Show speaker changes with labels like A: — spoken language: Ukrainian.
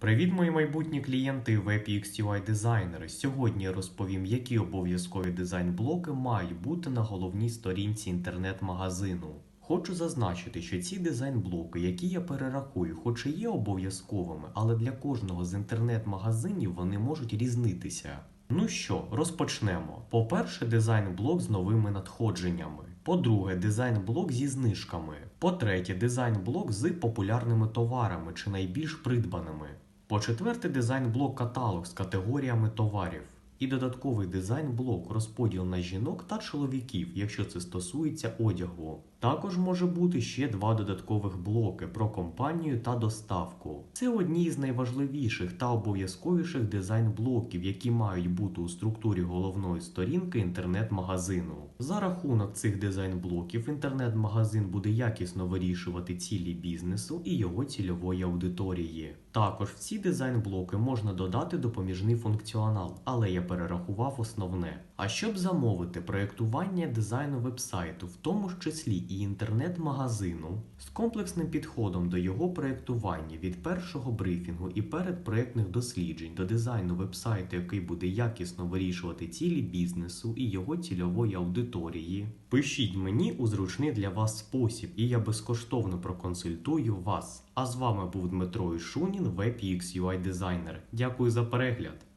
A: Привіт, мої майбутні клієнти і WebUX UI дизайнери. Сьогодні я розповім, які обов'язкові дизайн-блоки мають бути на головній сторінці інтернет-магазину. Хочу зазначити, що ці дизайн-блоки, які я перерахую, хоч і є обов'язковими, але для кожного з інтернет-магазинів вони можуть різнитися. Ну що, розпочнемо. По-перше, дизайн-блок з новими надходженнями. По-друге, дизайн-блок зі знижками. По-третє, дизайн-блок з популярними товарами чи найбільш придбаними. По-четверте, дизайн-блок каталог з категоріями товарів. І додатковий дизайн-блок розподіл на жінок та чоловіків, якщо це стосується одягу. Також може бути ще два додаткових блоки про компанію та доставку. Це одні з найважливіших та обов'язковіших дизайн-блоків, які мають бути у структурі головної сторінки інтернет-магазину. За рахунок цих дизайн-блоків інтернет-магазин буде якісно вирішувати цілі бізнесу і його цільової аудиторії. Також в ці дизайн-блоки можна додати допоміжний функціонал, але я перерахував основне. А щоб замовити проєктування дизайну вебсайту, в тому ж числі і інтернет-магазину, з комплексним підходом до його проєктування від першого брифінгу і передпроєктних досліджень до дизайну вебсайту, який буде якісно вирішувати цілі бізнесу і його цільової аудиторії, пишіть мені у зручний для вас спосіб, і я безкоштовно проконсультую вас. А з вами був Дмитро Ішунін, WebUX UI дизайнер. Дякую за перегляд.